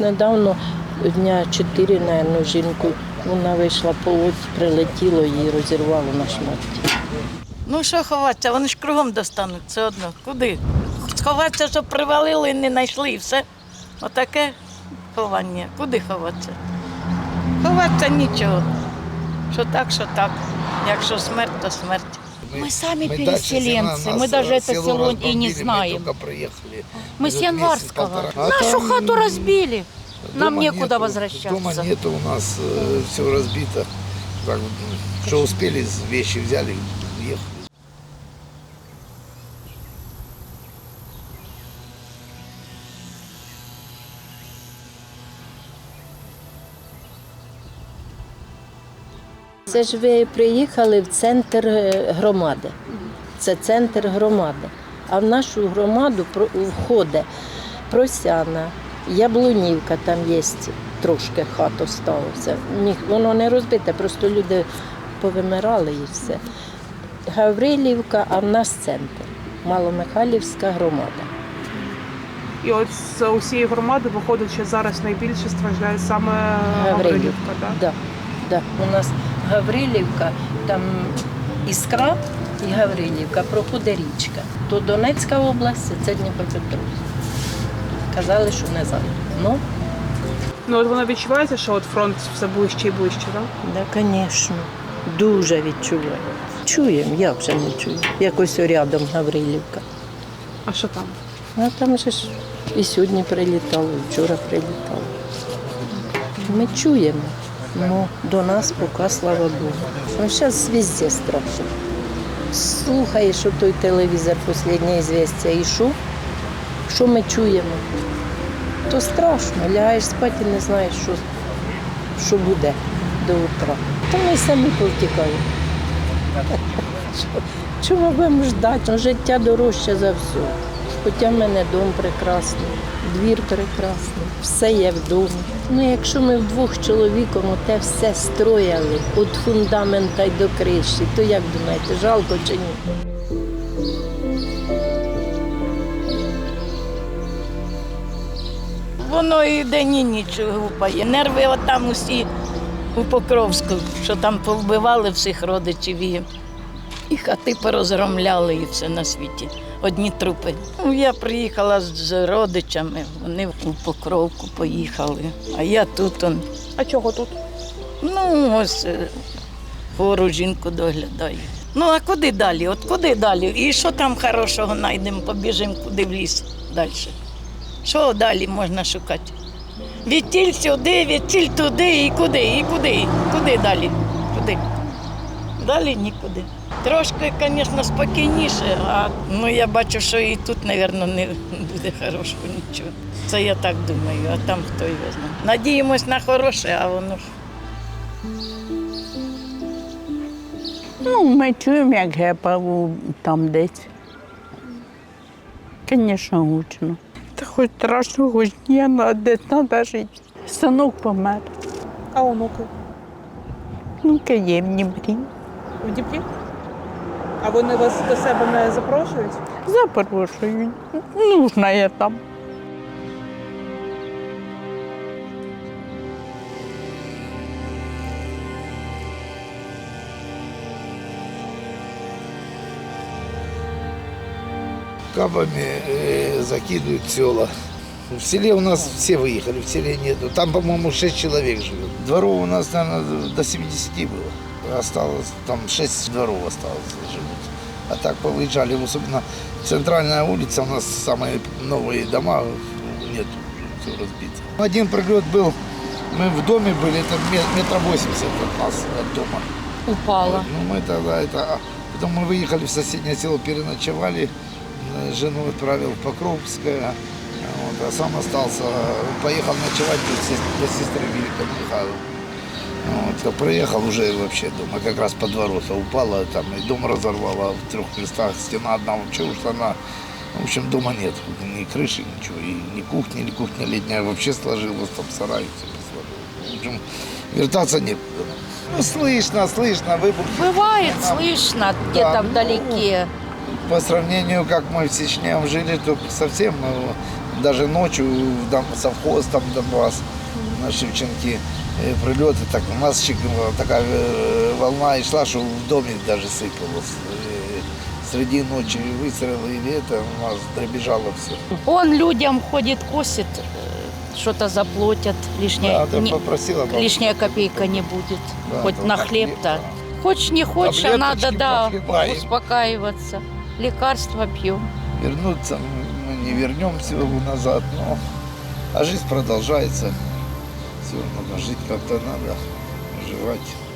Недавно дня чотири, мабуть, жінку, вона вийшла по лодці, прилетіло, її розірвало на шматки. Ну що ховатися, вони ж кругом достануть все одно. Куди? Сховатися, щоб привалили і не знайшли, і все. Отаке ховання. Куди ховатися? Ховатися нічого. Що так, що так. Якщо смерть, то смерть. Мы сами Мы переселенцы, дальше села, мы нас, даже э, это село и разбомбили, не мы знаем. только приехали. Мы с Идет Январского. месяц-полтора. А Нашу там хату разбили. Нам дома некуда нету, возвращаться. Дома нету у нас, все разбито. Так, м, что успели, вещи взяли, уехали. Це ж ви приїхали в центр е, громади. Це центр громади. А в нашу громаду входить Просяна, Яблунівка, там є трошки хат осталося. Воно не розбите, просто люди повимирали і все. Гаврилівка, а в нас центр. Маломихайлівська громада. І от з усієї громади виходить, що зараз найбільше страждає саме Гаврилівка. так? Да, да. У нас Гаврилівка, там Іскра і Гаврилівка, проходить річка. То Донецька область, це Дніпропетровська. Казали, що не зараз. Ну, Ну от воно відчувається, що от фронт все ближче і ближче, так? да, звісно, дуже відчуваю. Чуємо, я вже не чую. Якось рядом Гаврилівка. А що там? А там же ж і сьогодні прилітало, і вчора прилітало. Ми чуємо, ну до нас поки слава Богу. Ну, зараз везде страшно. Слухаєш, що той телевізор останнє звістя і що? Що ми чуємо? То страшно, лягаєш спати і не знаєш, що, що буде до утра. То ми самі повтікаємо. Чого будемо ждати? Ну, Життя дорожче за все. Хоча в мене дом прекрасний, двір прекрасний, все є вдома. Ну, якщо ми вдвох чоловіком оте все строяли від фундамента й до криші, то як думаєте, жалко чи ні? Воно і день і ніч гупає. Нерви отам усі у Покровську, що там повбивали всіх родичів і, хати порозгромляли і все на світі. Одні трупи. Ну, я приїхала з- родичами, вони у Покровку поїхали, а я тут. Он, А чого тут? ну, ось е, хвору жінку доглядаю. Ну, а куди далі? От куди далі? І що там хорошого знайдемо, побіжимо куди в ліс далі. Що далі можна шукати? Відтіль сюди, відтіль туди і куди, і куди, куди далі? Куди? Далі нікуди. Трошки, звісно, спокійніше, а ну, я бачу, що і тут, мабуть, не буде хорошого нічого. Це я так думаю, а там хто його знає. Надіємось на хороше, а воно ж. Ну, ми чуємо, як гепав там десь. Звісно, гучно. Та хоч страшно, хоч ні, але десь треба жити. Синок помер. А онуки? Ну, каємні брі. В Дніпрі? А вони вас до себе не запрошують? Запрошують. Нужна я там. Кабами э, закидывают села. В селе у нас все выехали, в селе нету. Там, по-моему, 6 человек живет. Дворов у нас, наверное, до 70 было. Осталось, там 6 дворов осталось живут. А так повыезжали, особенно центральная улица, у нас самые новые дома, нет, все разбито. Один прилет был, мы в доме были, это ме- метра 80 от нас, от дома. Упала. Ну, мы тогда это... а Потом мы выехали в соседнее село, переночевали. Э, Жену отправил в Покровское. Вот, а сам остался, поехал ночевать до сестры Великой Михайловны. Вот, проехал уже вообще дома, как раз под ворота упала, там и дом разорвала в трех местах, стена одна вообще ушла на... В общем, дома нет, ни крыши, ничего, и ни кухни, ни кухня летняя вообще сложилась, там сарай все сложилось. В общем, вертаться нет. Ну, слышно, слышно, выбухи. Бывает, Там, слышно где-то ну, вдалеке. По сравнению, как мы в Чечне жили, то совсем, ну, даже ночью в дом, совхоз там Донбасс на Шевченке прилеты, так у нас ще такая э, волна шла, что в доме даже сыпалось. Среди ночи выстрелы или это у нас дребезжало все. Он людям ходит, косит, э, что-то заплатят, лишняя, Да, не- попросила лишняя копейка не будет. Да, Хоть да, на хлеб-то. хлеб, Хочешь не хочешь, а надо, да, похлебаем. успокаиваться. Лекарства пьем. Вернуться мы не вернемся назад, но а жизнь продолжается. Все, надо жить как-то надо, выживать.